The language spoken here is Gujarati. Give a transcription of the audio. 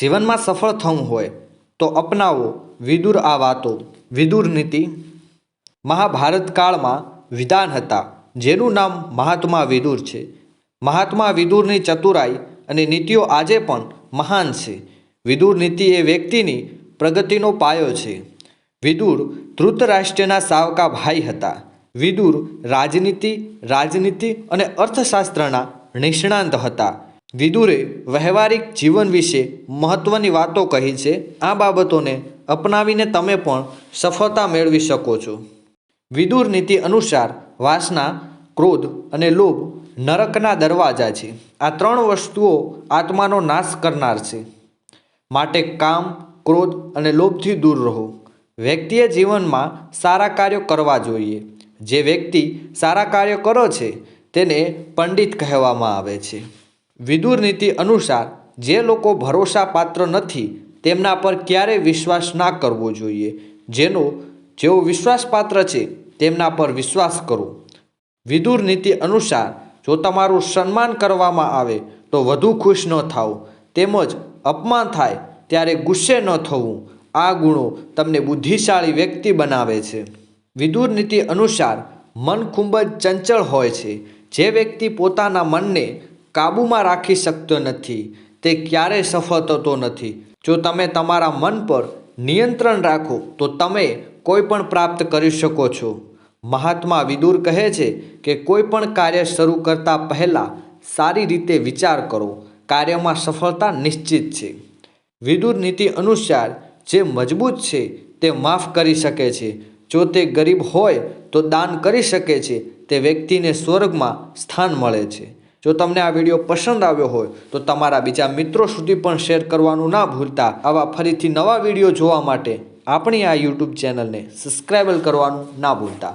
જીવનમાં સફળ થવું હોય તો અપનાવો વિદુર આ વાતો. વિદુર નીતિ. મહાભારત કાળમાં વિધાન હતા, જેનું નામ મહાત્મા વિદુર છે. મહાત્મા વિદુરની ચતુરાઈ અને નીતિઓ આજે પણ મહાન છે. વિદુર નીતિ એ વ્યક્તિની પ્રગતિનો પાયો છે. વિદુર ધૃતરાષ્ટ્રના સાવકા ભાઈ હતા. વિદુર રાજનીતિ રાજનીતિ અને અર્થશાસ્ત્રના નિષ્ણાંત હતા. વિદુરે વ્યવહારિક જીવન વિશે મહત્વની વાતો કહી છે, આ બાબતોને અપનાવીને તમે પણ સફળતા મેળવી શકો છો. વિદુર નીતિ અનુસાર વાસના, ક્રોધ અને લોભ નરકના દરવાજા છે. આ ત્રણ વસ્તુઓ આત્માનો નાશ કરનાર છે. માટે કામ, ક્રોધ અને લોભથી દૂર રહો. વ્યક્તિએ જીવનમાં સારા કાર્યો કરવા જોઈએ. જે વ્યક્તિ સારા કાર્યો કરો છે, તેને પંડિત કહેવામાં આવે છે. વિદુર નીતિ અનુસાર જે લોકો ભરોસાપાત્ર નથી, તેમના પર ક્યારેય વિશ્વાસ ના કરવો જોઈએ? જેનો, જેઓ વિશ્વાસપાત્ર છે, તેમના પર વિશ્વાસ કરો. વિદુર નીતિ અનુસાર, જો તમારું સન્માન કરવામાં આવે, તો વધુ ખુશ ન થાઓ. તેમજ અપમાન થાય, ત્યારે ગુસ્સે ન થવું. આ ગુણો તમને બુદ્ધિશાળી વ્યક્તિ બનાવે છે. વિદુર નીતિ અનુસાર, મન ખૂબ જ ચંચળ હોય છે. જે વ્યક્તિ પોતાના મનને કાબૂમાં રાખી શકતો નથી. તે ક્યારેય સફળ થતો નથી. જો તમે તમારા મન પર નિયંત્રણ રાખો, તો તમે કોઈ પણ પ્રાપ્ત કરી શકો છો. મહાત્મા વિદુર કહે છે કે કોઈ પણ કાર્ય શરૂ કરતા પહેલાં સારી રીતે વિચાર કરો. કાર્યમાં સફળતા નિશ્ચિત છે. વિદુર નીતિ અનુસાર જે મજબૂત છે, તે માફ કરી શકે છે. જો તે ગરીબ હોય, તો દાન કરી શકે છે. તે વ્યક્તિને સ્વર્ગમાં સ્થાન મળે છે. જો તમને આ વીડિયો પસંદ આવ્યો હોય, તો તમારા બીજા મિત્રો સુધી પણ શેર કરવાનું ના ભૂલતા. આવા ફરીથી નવા વીડિયો જોવા માટે આપણી આ યુટ્યુબ ચેનલને સબસ્ક્રાઈબ કરવાનું ના ભૂલતા.